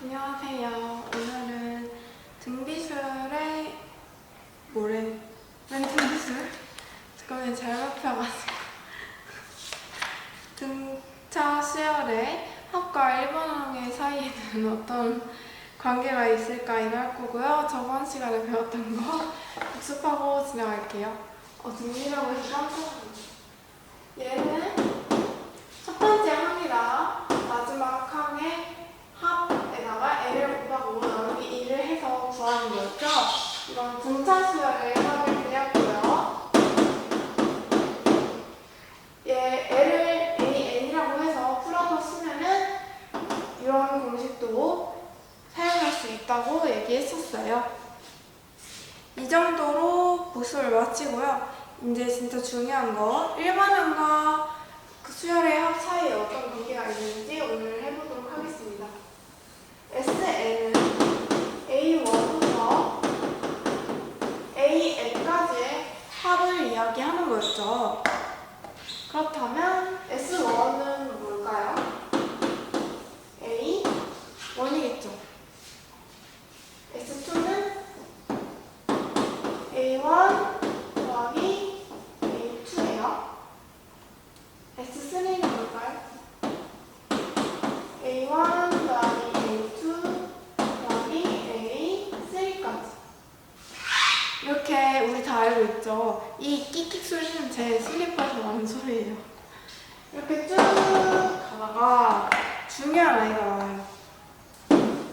안녕하세요. 오늘은 등비술의 뭐래? 웬 등비술? 잠깐만 잘못 펴가지고 등차 수열의 합과 1번항의 사이에는 어떤 관계가 있을까 이거 할 거고요. 저번 시간에 배웠던 거 복습하고 지나갈게요. 어, 등비라고 해서 깜짝 놀랐어요. 얘는 첫 번째 항이다. 마지막 항의 합에다가 n을 곱하고 나누기 2를 해서 구하는 거였죠. 이건 등차 수열의 합을 그렸고요. 얘 n을 a n이라고 해서 풀어서 쓰면은 이런 공식도 사용할 수 있다고 얘기했었어요. 이 정도로 복습을 마치고요. 이제 진짜 중요한 거 일반항과 그 수열의 합 사이에 어떤 관계가 있는지 오늘 해보도록 하겠습니다. SN은 A1부터 AN까지의 합을 이야기하는 거였죠. 그렇다면 S1은 뭘까요? A1이겠죠. S2는 A1 더하기 A2예요. S3는 뭘까요? A1 더하기 A2 더하기 A3까지 이렇게 우리 다 알고 있죠? 이 끽끽 소리는 제 슬리퍼에서 나는 소리예요 이렇게 쭉 가다가 중요한 아이가 나와요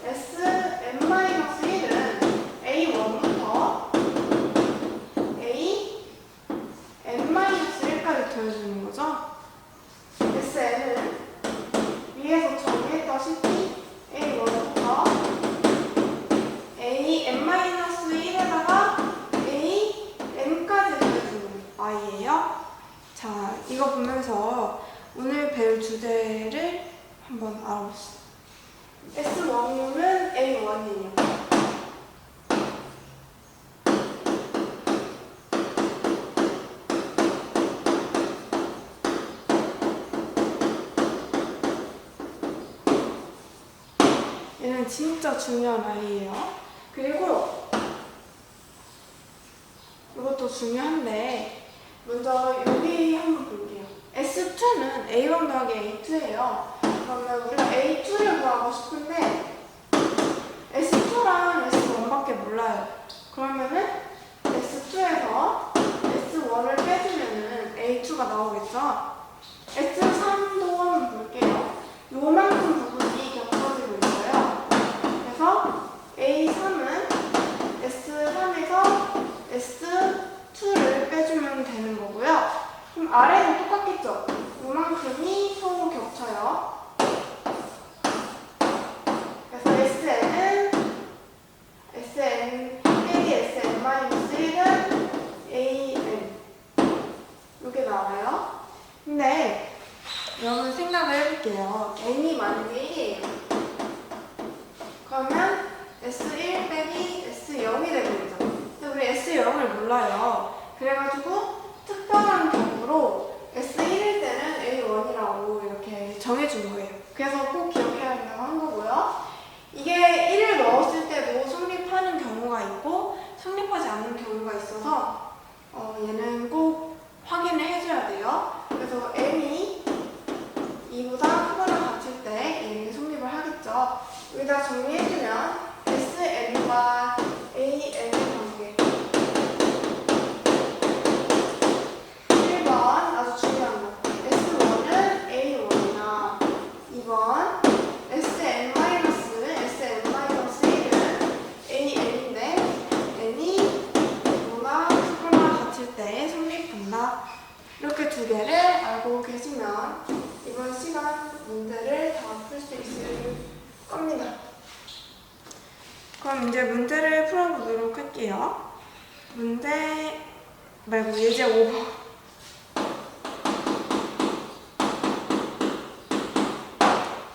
Sn-1은 A1부터 A n-1까지 더해주는 거죠? SN은 위에서 정리했다시피 A1부터 A n-1에다가 A n까지 더해주는 아이예요. 자, 이거 보면서 오늘 배울 주제를 한번 알아봅시다. S1은 A1이에요. 얘는 진짜 중요한 아이예요. 그리고 이것도 중요한데 먼저. S2는 A1 더하기 A2예요. 그러면 우리가 A2를 구하고 싶은데 S2랑 S1밖에 몰라요. 그러면은 S2에서 S1을 빼주면은 A2가 나오겠죠? S3도 한번 볼게요. 요만큼 부분이 겹쳐지고 있어요. 그래서 A3은 S3에서 S2를 빼주면 되는 거고요. 그럼 아래도 똑같겠죠? 요만큼이 서로 겹쳐요. 그래서 SN은 SN 빼기 SN 마이너스 1은 AN 이게 나와요. 근데 여러분 생각을 해볼게요. n이 1이에요. 그러면 S1 빼기 S0이 되겠죠. 근데 우리 S0을 몰라요. 그래가지고 특별한 경우로 S1일 때는 A1이라고 이렇게 정해준 거예요. 그래서 꼭 기억해야 된다고 한 거고요. 이게 1을 넣었을 때도 성립하는 경우가 있고 성립하지 않는 경우가 있어서 어, 얘는 꼭 확인을 해줘야 돼요. 그래서 n이 2보다 크거나 같을 때 얘는 성립을 하겠죠. 여기다 정리해주면 SN과 AN의 관계 1번 아주 중요한 거 S1은 A1이나 2번 SN-는 SN-1은 AN인데 n이 2보다 크거나 같을 때 성립한다. 이렇게 두 개를 알고 계시면 이번 시간 문제를 다 풀 수 있을 겁니다. 그럼 이제 문제를 풀어보도록 할게요. 문제 말고 예제 5번.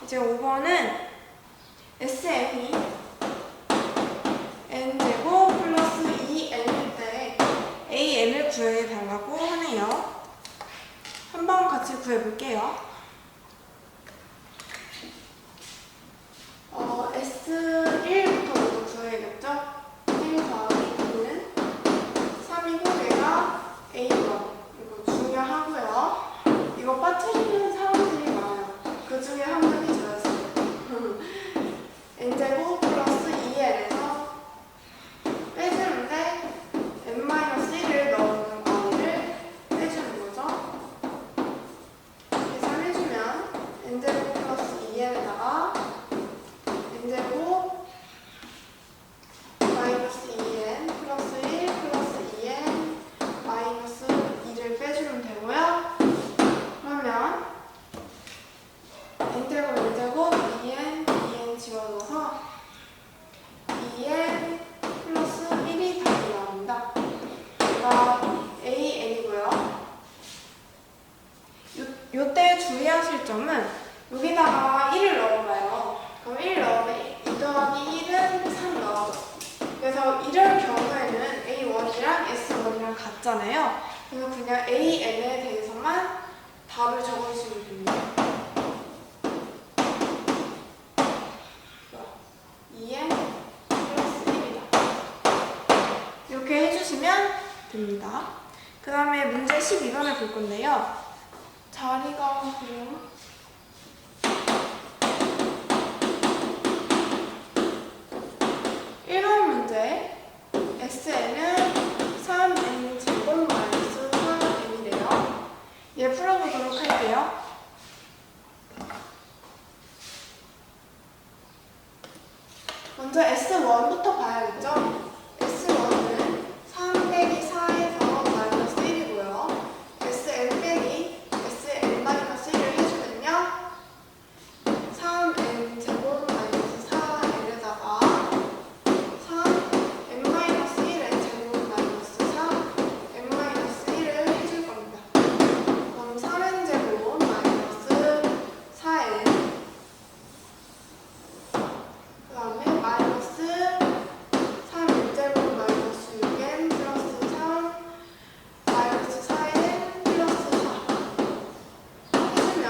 이제 5번은 SM이 n제곱 플러스 2n일 때 an을 구해달라고 하네요. 한번 같이 구해볼게요. 어, S 점은 여기다가 1을 넣어봐요. 그럼 1 넣으면 2 더하기 1은 3 나오죠. 그래서 이럴 경우에는 A1이랑 S1이랑 같잖아요. 그래서 그냥 AN에 대해서만 답을 적어주시면 됩니다. 2n 플러스 1이다. 이렇게 해주시면 됩니다. 그 다음에 문제 12번을 볼 건데요. 자리가 그래요? 일번 문제 SN은 3n 제곱 마이너스 4n이래요. 얘 풀어보도록 할게요. 먼저 S1부터 봐야겠죠? S1은 3 빼기 4에서 마이너스 1이고요. Sn 빼기 Sn 마이너스 1을 해주면요. 3n 제곱 마이너스 4n에다가 3 n 마이너스 1의 제곱 마이너스 4 n 마이너스 1을 해줄 겁니다. 그럼 3n 제곱 마이너스 4n 그 다음에 마이너스 3n제곱 마이너스 6n 플러스 3 마이너스 4n 플러스 4 해주면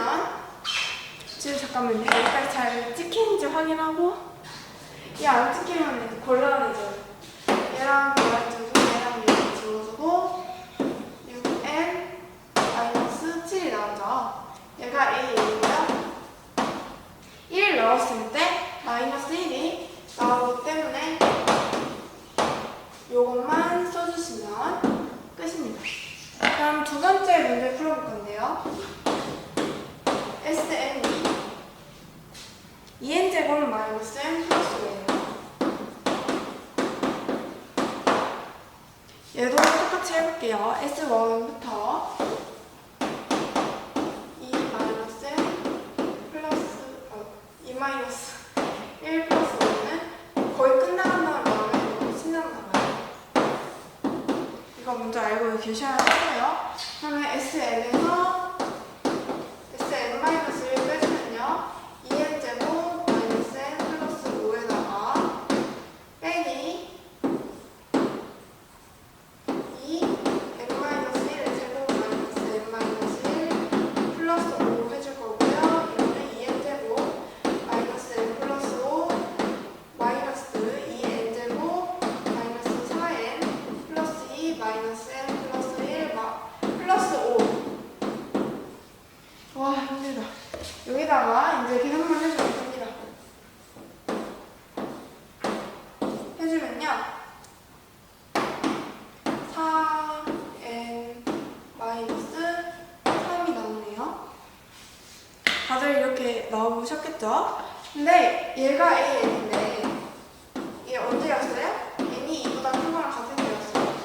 지금 잠깐만요 여기까지 잘 찍히는지 확인하고 얘안 찍히면 이제 곤란해져요 얘랑 얘랑 지워주고 얘랑 얘랑 지워주고 6n 마이너스 7이 나오죠 얘가 A이고요 1 넣었을 때 마이너스 1이 나오기 때문에 요것만 써주시면 끝입니다. 그럼 두 번째 문제 풀어볼 건데요. SN 이 2n제곱 마이너스 플러스 5예요. 얘도 똑같이 해볼게요. S1부터 2 마이너스 n 플러스 어, 2 마이너스 1 플러스 5는 거의 끝나간다는 마음에 너무 신나나 봐요. 이거 먼저 알고 계셔야 하고요. 그러면 SN에서 SN 마이너스 1 빼주면요. 2n 제곱 마이너스 n 플러스 5에다가 빼기 2 n 마이너스 1의 제곱 마이너스 n 마이너스 1 플러스 5 해줄 거고요. 이거는 2n 제곱 마이너스 n 플러스 5 마이너스 2n 제곱 마이너스 4n 플러스 2 마이너스 n 플러스 1 마, 플러스 5. 와 힘들다. 여기다가 이제 계산만 해주면 됩니다. 해주면요. 4n 마이너스 3이 나오네요. 다들 이렇게 나오셨겠죠? 근데 얘가 AN인데 얘 언제였어요? n이 2보다 큰 거랑 같은 때였어요.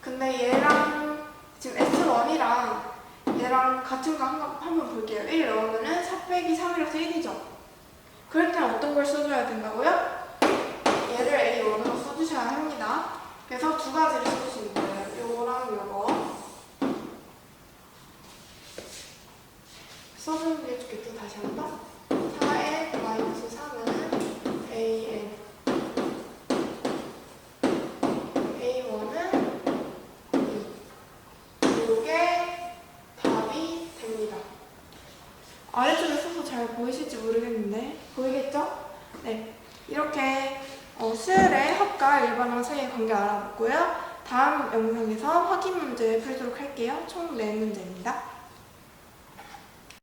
근데 얘랑 지금 S1이랑 얘랑 같은 거 한번, 한번 볼게요. 1 넣으면은 4 빼기 3이라서 1이죠. 그럴 때는 어떤 걸 써줘야 된다고요? 얘를 A1으로 써주셔야 합니다. 그래서 두 가지를 써주시면 돼요. 요거랑 요거. 써주는 게 좋겠죠? 다시 한 번. 4n 마이너스 3은 an. a1은 2. 요게 답이 됩니다. 아래쪽에 써서 잘 보이실지 모르겠는데 보이겠죠? 네. 이렇게 어, 수열의 합과 일반항 사이의 관계 알아봤고요. 다음 영상에서 확인 문제 풀도록 할게요. 총 4문제입니다.